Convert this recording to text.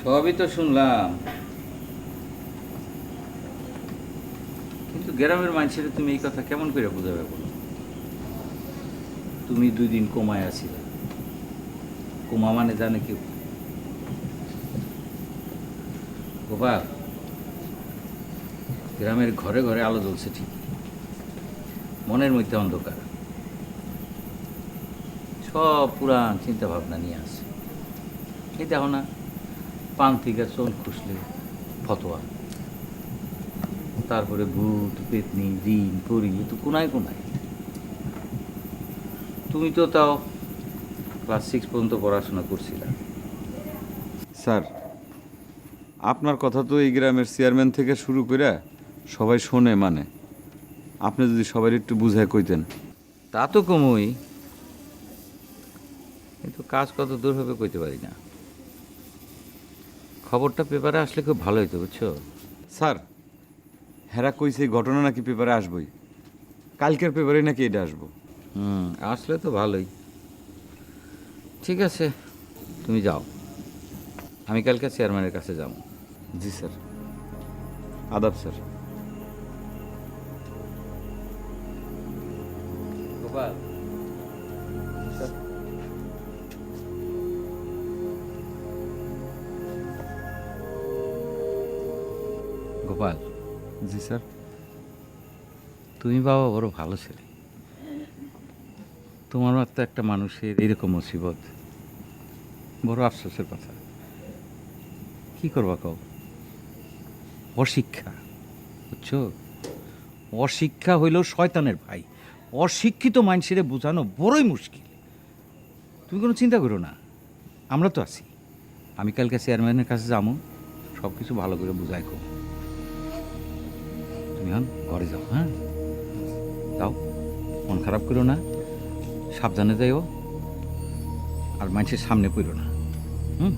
সবই তো শুনলাম। কিন্তু গ্রামের মানুষের তুমি এই কথা কেমন করে বুঝাবে বলো? তুমি দুই দিন কমায় আছিলে কোমা মানে জানে কেউ? গোপাল, গ্রামের ঘরে ঘরে আলো জ্বলছে ঠিক মনের মধ্যে অন্ধকার। সব পুরান চিন্তা ভাবনা নিয়ে আসে। এই দেখো না পান থেকে চোন খুসলে ফতোয়া। তারপরে ভূত পেতনি দিন পরি তো কোনায় কোনায়। তুমি তো তাও ক্লাস সিক্স পর্যন্ত পড়াশোনা করছিলা। স্যার আপনার কথা তো এই গ্রামের চেয়ারম্যান থেকে শুরু করে সবাই শোনে মানে। আপনি যদি সবাই একটু বুঝায় কইতেন। তা তো কমই। কিন্তু কাজ কত দূর হবে কইতে পারি না। খবরটা পেপারে আসলে খুব ভালো হতো বুঝছ? স্যার হেরা কইছে এই ঘটনা নাকি পেপারে আসবই। কালকের পেপারে নাকি এটা আসব। হুম আসলে তো ভালোই। ঠিক আছে তুমি যাও। আমি কালকে চেয়ারম্যানের কাছে যাব। জি স্যার। আদাব স্যার। গোপাল। গোপাল। জি স্যার। তুমি বাবা বড় ভালো ছেলে। তোমার মতো একটা মানুষের এরকম মুসিবত বড় আফসোসের কথা। কি করবা কও? অশিক্ষা বুঝছ? অশিক্ষা হইল শয়তানের ভাই। অশিক্ষিত মানুষের বোঝানো বড়ই মুশকিল। তুমি কোনো চিন্তা করো না আমরা তো আছি। আমি কালকে চেয়ারম্যানের কাছে যাব সব কিছু ভালো করে বুঝাই কো তুমি এখন ঘরে যাও হ্যাঁ? যাও, মন খারাপ করো না, সাবধানে যাইও, আর মানুষের সামনে পড়ো না, হুম?